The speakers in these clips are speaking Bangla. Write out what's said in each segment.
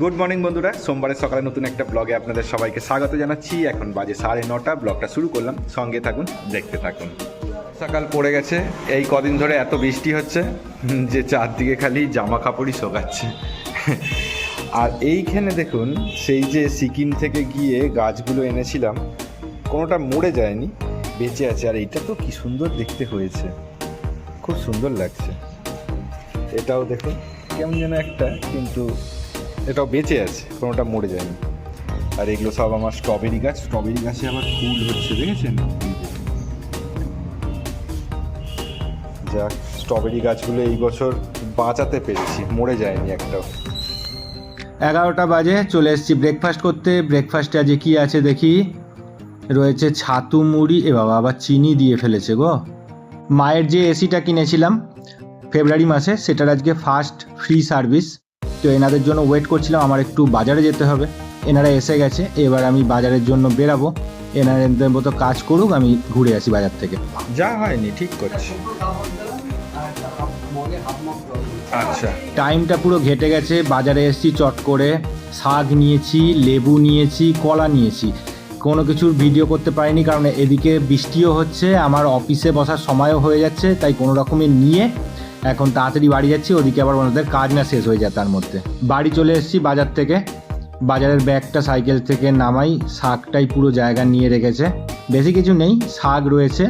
গুড মর্নিং বন্ধুরা। সোমবারের সকালে নতুন একটা ব্লগে আপনাদের সবাইকে স্বাগত জানাচ্ছি। এখন বাজে সাড়ে নটা। ব্লগটা শুরু করলাম। সঙ্গে থাকুন, দেখতে থাকুন। সকাল পড়ে গেছে। এই কদিন ধরে এত বৃষ্টি হচ্ছে যে চারদিকে খালি জামা কাপড়ই শোকাচ্ছে। আর এইখানে দেখুন, সেই যে সিকিম থেকে গিয়ে গাছগুলো এনেছিলাম, কোনোটা মরে যায়নি, বেঁচে আছে। আর এইটা তো কি সুন্দর দেখতে হয়েছে। খুব সুন্দর লাগছে। এটাও দেখুন, কেমন যেন একটা, কিন্তু এটাও বেঁচে আছে, কোনোটা মরে যায়নি। আর এগুলো সব আমার স্ট্রবেরি গাছ। স্ট্রবেরি গাছে আবার ফুল হচ্ছে, দেখেছেন? যাক স্ট্রবেরি গাছগুলো এই বছর বাঁচাতে পেরেছি, মরে যায়নি একটাও। এগারোটা বাজে, চলে এসেছি ব্রেকফাস্ট করতে। ব্রেকফাস্টে আজকে কি আছে দেখি? রয়েছে ছাতু মুড়ি, এ বাবা, আবার চিনি দিয়ে ফেলেছে গো। মায়ের যে এসিটা কিনেছিলাম ফেব্রুয়ারি মাসে, সেটার আজকে ফার্স্ট ফ্রি সার্ভিস তো এনাদের জন্য ওয়েট করছিলাম আমার একটু বাজারে যেতে হবে। এনারা এসে গেছে এবার আমি বাজারের জন্য বেরাবো। এনারা মতো কাজ করুক আমি ঘুরে আসি বাজার থেকে। যা হয়নি ঠিক করছি। আচ্ছা। টাইমটা পুরো ঘেটে গেছে বাজারে এসেছি চট করে শাক নিয়েছি লেবু নিয়েছি কলা নিয়েছি। কোনো কিছুর ভিডিও করতে পারিনি কারণ এদিকে বৃষ্টিও হচ্ছে আমার অফিসে বসার সময়ও হয়ে যাচ্ছে তাই কোনো রকমে নিয়ে এখন তাড়াতাড়ি বাড়ি যাচ্ছি, ওদিকে আবার ওনাদের কাজ না শেষ হয়ে যায় তার মধ্যে। বাড়ি চলে এসেছি বাজার থেকে। বাজারের ব্যাগটা সাইকেল থেকে নামাই, শাকটাই পুরো জায়গা নিয়ে রেখেছে। বেশি কিছু নেই, শাক রয়েছে,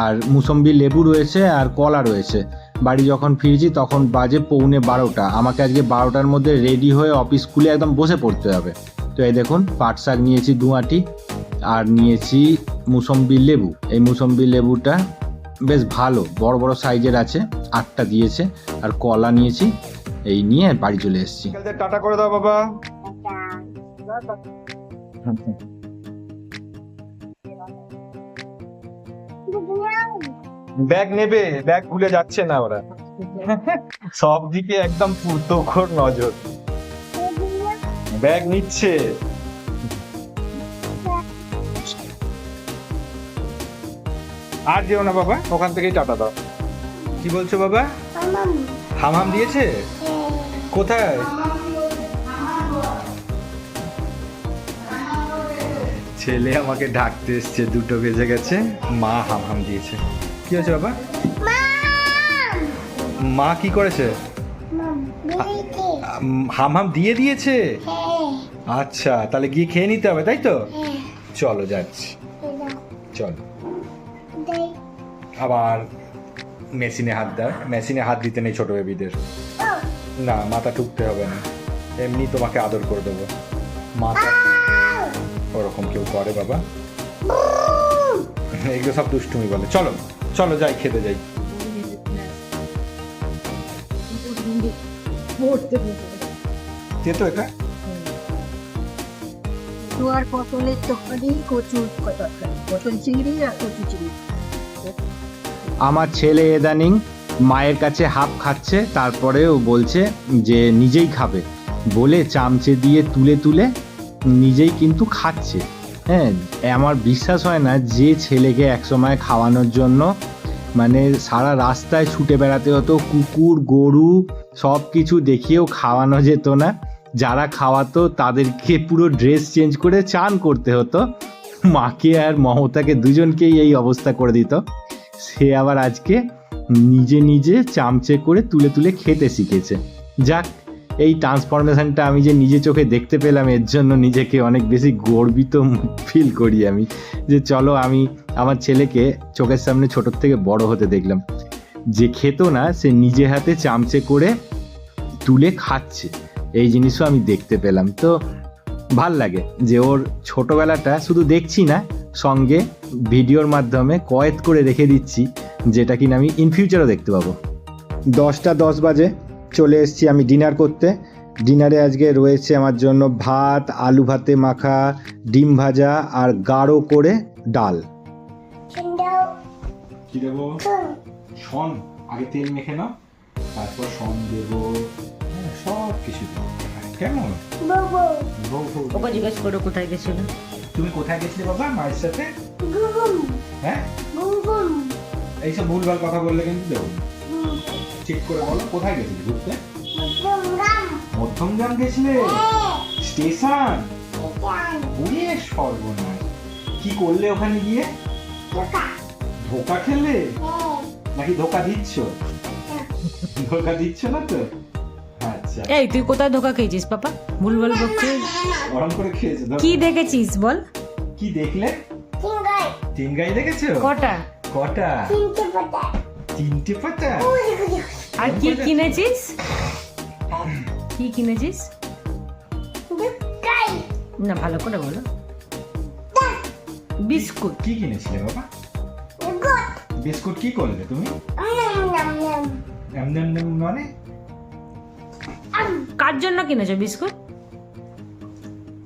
আর মুসম্বি লেবু রয়েছে, আর কলা রয়েছে। বাড়ি যখন ফিরছি তখন বাজে পৌনে বারোটা। আমাকে আজকে বারোটার মধ্যে রেডি হয়ে অফিস খুলে একদম বসে পড়তে হবে। তো এই দেখুন, পাট শাক নিয়েছি দুয়াটি আর নিয়েছি মুসম্বি লেবু। এই মুসম্বি লেবুটা বেশ ভালো, বড় বড় সাইজের আছে, আটটা দিয়েছে, আর কলা নিয়েছি, এই নিয়ে বাড়ি চলে এসেছি। টাটা করে দাও বাবা। ব্যাগ নেবে, ব্যাগ ভুলে যাচ্ছে না ওরা। সব দিকে একদম পুতখর নজর। ব্যাগ নিচ্ছে। আর যেও না বাবা ওখান থেকেই টাটা দাও। কি বলছো বাবা? হামাম দিয়েছে? কোথায়? ছেলে আমাকে ডাকতে এসছে দুটো বেজে গেছে মা হাম হাম দিয়েছে। কি হয়েছে বাবা? মা কি করেছে? উম, হাম হাম দিয়ে দিয়েছে? আচ্ছা তাহলে গিয়ে খেয়ে নিতে হবে তাই তো? চলো যাচ্ছি। চলো। আবার মেশিনে হাত দেয়। মেশিনে হাত দিতে নেই ছোট বেবিদের না মাথা ঠুকতে হবে না। এমনি তোমাকে আদর করে দেবো। মাথা ওরকম কেউ করে বাবা। এগুলো সব দুষ্টুমি বলে। চলো চলো যাই খেতে যাই। কে এটা। আর পটলের তরকারি কচুর তরকারি পটল চিংড়ি আর কচু চিংড়ি। আমার ছেলে এদানিং মায়ের কাছে হাফ খাচ্ছে, তারপরেও বলছে যে নিজেই খাবে। বলে চামচে দিয়ে তুলে তুলে নিজেই কিন্তু খাচ্ছে। হ্যাঁ আমার বিশ্বাস হয় না যে ছেলেকে একসময় খাওয়ানোর জন্য মানে সারা রাস্তায় ছুটে বেড়াতে হতো, কুকুর, গরু সব কিছু দেখিয়েও খাওয়ানো যেত না। যারা খাওয়াতো তাদেরকে পুরো ড্রেস চেঞ্জ করে চান করতে হতো। মাকে আর মমতাকে দুজনকেই এই অবস্থা করে দিত। সে আবার আজকে নিজে নিজে চামচে করে তুলে তুলে খেতে শিখেছে। যাক, এই ট্রান্সফরমেশনটা আমি যে নিজে চোখে দেখতে পেলাম, এর জন্য নিজেকে অনেক বেশি গর্বিত ফিল করি আমি। যে চলো আমি আমার ছেলেকে চোখের সামনে ছোটোর থেকে বড় হতে দেখলাম। যে খেত না, সে নিজে হাতে চামচে করে তুলে খাচ্ছে। এই জিনিসও আমি দেখতে পেলাম। তো ভালো লাগে যে ওর ছোটবেলাটা শুধু দেখছি না সঙ্গে ভিডিওর মাধ্যমে কয়েদ করে রেখে দিচ্ছি যেটা কিনা আমি ইন ফিউচারও দেখতে পাবো। দশটা দশ বাজে চলে এসেছি আমি ডিনার করতে। ডিনারে আজকে রয়েছে আমার জন্য ভাত আলু ভাতে মাখা ডিম ভাজা আর গাঢ় করে ডাল। কি দেবো? শন। আগে তেল মেখে নাও তারপর শন দেবো। হ্যাঁ, সব কিছু কেমন। ওকে জিজ্ঞেস করো কোথায় গেছিল। তুমি কোথায় গেছিলে বাবা? মায়ের সাথে? হ্যাঁ? এইসব ভুলভাল কথা বললে কিন্তু দেবো ঠিক করে বলো কোথায় গেছিলি ঘুরতে? মধ্যম প্রথম গ্রাম গেছিলে স্টেশন? ওরে সর্বনাশ। কি করলে ওখানে গিয়ে? ধোকা। খেলে? নাকি ধোকা দিচ্ছ? ধোকা দিচ্ছ না তো? এই তুই কোথায় ধোকা খেয়েছিস পাপা ভুলভাল বকছিস গরম করে খেয়েছো কি দেখেছিস বল কি দেখলে তিন গাই দেখেছ কটা কটা তিনটে পাতা আর কি কিনেছিস কি কিনেছিস না ভালো করে বলো বিস্কুট কি কিনেছিলে বাবা বিস্কুট কি করলে তুমি মানে কার জন্য কিনেছো বিস্কুট?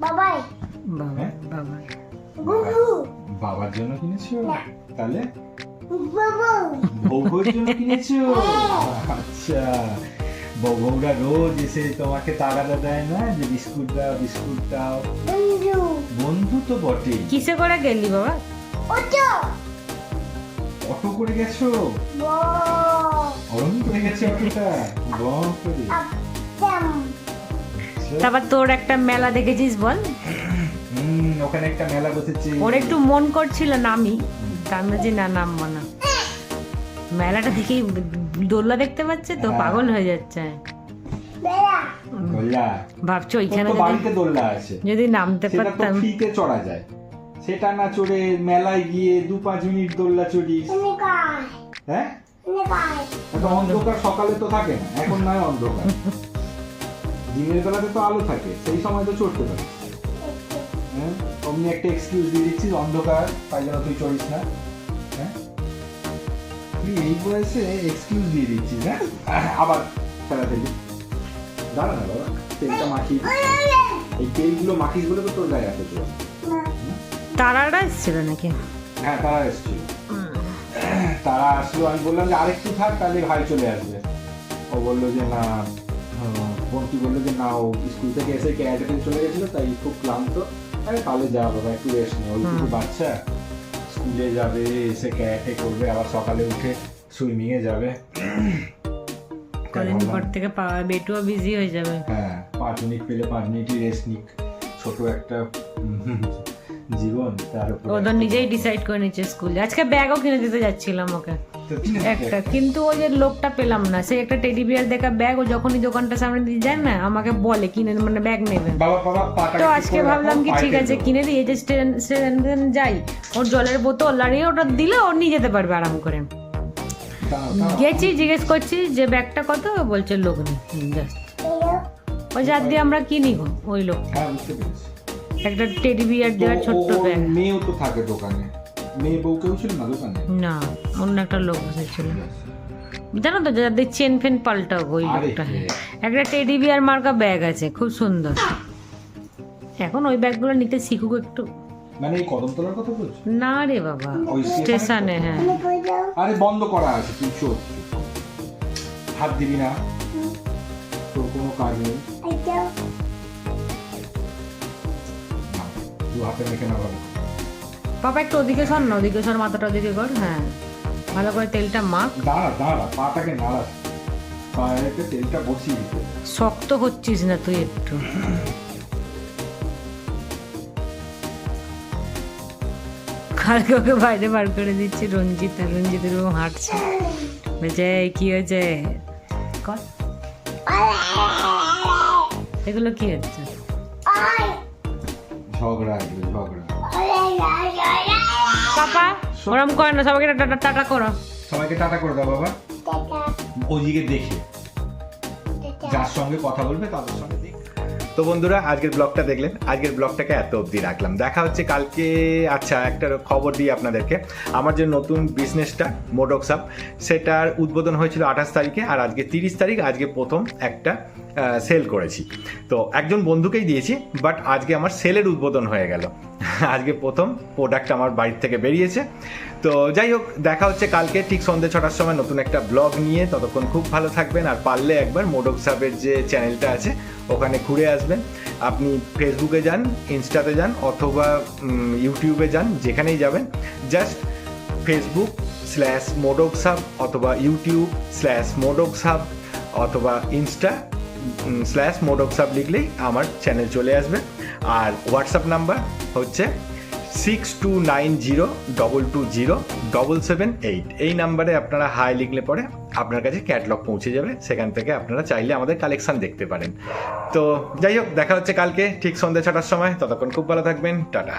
বাবাই। বাবা হ্যাঁ? বাবা। বাবার জন্য কিনেছো? তাহলে? বাবু। জন্য কিনেছো? আচ্ছা। বউ রোজ এসে তোমাকে তাগাদা দেয় না যে বিস্কুট দাও বিস্কুট দাও? বন্ধু। তো বটে। কিসে করে গেলি বাবা? অটো। করে গেছো? অরণ করে গেছে অটোটা। বম করে। আচ্ছা। তারপর তোর একটা মেলা দেখেছিস বল? ওখানে একটা মেলা বসেছে। ওর একটু মন করছিল নামি। তার মাঝে না নামবো না। মেলাটা দেখেই দোল্লা দেখতে পাচ্ছে তো হ্যাঁ। পাগল হয়ে যাচ্ছে। ভাবছ ওইখানে বাড়িতে দোল্লা আছে। যদি নামতে পারতাম। ফ্রিতে চড়া যায়। সেটা না চড়ে মেলায় গিয়ে দু পাঁচ মিনিট দোল্লা চড়িস। হ্যাঁ? অন্ধকার সকালে তো থাকে না এখন নয় অন্ধকার। দিনের বেলাতে তো আলো থাকে সেই সময় তো চড়তে পারিস হ্যাঁ? অমনি একটা এক্সকিউজ দিয়ে দিচ্ছিস অন্ধকার তাই জন্য তুই চড়িস না। হ্যাঁ? তুই এই বয়সে এক্সকিউজ দিয়ে দিচ্ছিস হ্যাঁ? আবার খেলা থেকে দাঁড়া না বাবা তেলটা মাখি এই তেলগুলো মাখিস বলে তো তোর গায়ে তোর তারাটা এসেছিল নাকি? হ্যাঁ তারা এসেছিল। তারা আসলো আমি বললাম যে আরেকটু থাক তাহলে ভাই চলে আসবে। ও বলল যে না বন্টি বলল যে না ও স্কুল থেকে এসে ক্যারাটে চলে গেছিল তাই খুব ক্লান্ত। আরে তাহলে যা বাবা একটু রেস্ট নেই ওই। বাচ্চা স্কুলে যাবে এসে ক্যারাটে করবে আবার সকালে উঠে সুইমিং এ যাবে কদিন পর থেকে পাওয়া বেটুও বিজি হয়ে যাবে। হ্যাঁ পাঁচ মিনিট পেলে পাঁচ মিনিটই রেস্ট নিক। ছোট একটা জীবন তার উপর ও তো নিজেই ডিসাইড করে নিচ্ছে স্কুলে আজকে ব্যাগও কিনে দিতে যাচ্ছিলাম ওকে। একটা কিন্তু ওই যে লোকটা পেলাম না সে একটা টেডি বিয়ার দেখা ব্যাগ ও যখনই দোকানটা সামনে দিয়ে যায় না আমাকে বলে কিনে মানে ব্যাগ নেবেন বাবা বাবা পাটা তো আজকে ভাবলাম কি ঠিক আছে কিনে দিই এই যে স্টেশন যাই ওর জলের বোতল আর ওটা দিলে ও নিয়ে যেতে পারবে আরাম করে। গেছি জিজ্ঞেস করছি যে ব্যাগটা কত? বলছে লোক নেই ওই যার দিয়ে আমরা কিনি গো ওই লোক। হ্যাঁ একটা টেডি বিয়ার তো দেওয়ার ছোট্ট ব্যাগ মেয়েও তো থাকে দোকানে। মেয়ে বউ কেউ ছিল না দোকানে? না অন্য একটা লোক বসেছিল জানো তো যাদের চেন ফেন পাল্টাও ওই লোকটা। একটা টেডি বিয়ার মার্কা ব্যাগ আছে খুব সুন্দর। এখন ওই ব্যাগগুলো নিতে শিখুক একটু। মানে এই কদম তোলার কথা বলছো? না রে বাবা ওই স্টেশনে হ্যাঁ। আরে বন্ধ করা আছে তুই চোখ। হাত দিবি না। তোর কোনো কাজ নেই। হাতে মেখে না বাবা বাবা একটু ওদিকে সর না ওদিকে সর মাথাটা ওদিকে কর হ্যাঁ। ভালো করে তেলটা মাখ। দাঁড়া দাঁড়া পাটাকে নাড়া। পায়েতে তেলটা বসিয়ে দিতে। শক্ত হচ্ছিস না তুই একটু। কালকে ওকে বাইরে বার করে দিচ্ছি রঞ্জিত আর রঞ্জিত এরকম হাঁটছে। বলছে কি হয়েছে? কর। এগুলো কি হচ্ছে? ঝগড়া এগুলো ঝগড়া। পাপা ওরম করে না সবাইকে টাটা টাটা করো। সবাইকে টাটা করে দাও বাবা। ওদিকে দেখে। যার সঙ্গে কথা বলবে তাদের সঙ্গে তো বন্ধুরা, আজকের ব্লগটা দেখলেন। আজকের ব্লগটাকে এত অবধি রাখলাম। দেখা হচ্ছে কালকে। আচ্ছা একটা খবর দিই আপনাদেরকে। আমার যে নতুন বিজনেসটা মোডক্সাপ সেটার উদ্বোধন হয়েছিল আঠাশ তারিখে, আর আজকে তিরিশ তারিখ, আজকে প্রথম একটা সেল করেছি। তো একজন বন্ধুকেই দিয়েছি বাট আজকে আমার সেলের উদ্বোধন হয়ে গেল। আজকে প্রথম প্রোডাক্ট আমার বাড়ির থেকে বেরিয়েছে। তো যাই হোক, দেখা হচ্ছে কালকে, ঠিক সন্ধ্যে ছটার সময় নতুন একটা ব্লগ নিয়ে। ততক্ষণ খুব ভালো থাকবেন, আর পারলে একবার মোডক সাবের যে চ্যানেলটা আছে ওখানে ঘুরে আসবেন। আপনি ফেসবুকে যান ইনস্টাতে যান, অথবা ইউটিউবে যান, যেখানেই যাবেন। জাস্ট ফেসবুক স্ল্যাশ মোডক সাব অথবা ইউটিউব স্ল্যাশ মোডক সাব অথবা ইনস্টা স্ল্যাশ মোড অফ সাব লিখলেই আমার চ্যানেল চলে আসবে। আর হোয়াটসঅ্যাপ নাম্বার হচ্ছে six two nine zero double two zero double seven eight এই নাম্বারে আপনারা হাই লিখলে পরে আপনার কাছে ক্যাটলগ পৌঁছে যাবে, সেখান থেকে আপনারা চাইলে আমাদের কালেকশন দেখতে পারেন। তো যাই হোক, দেখা হচ্ছে কালকে, ঠিক সন্ধ্যে ছটার সময়। ততক্ষণ খুব ভালো থাকবেন, টাটা।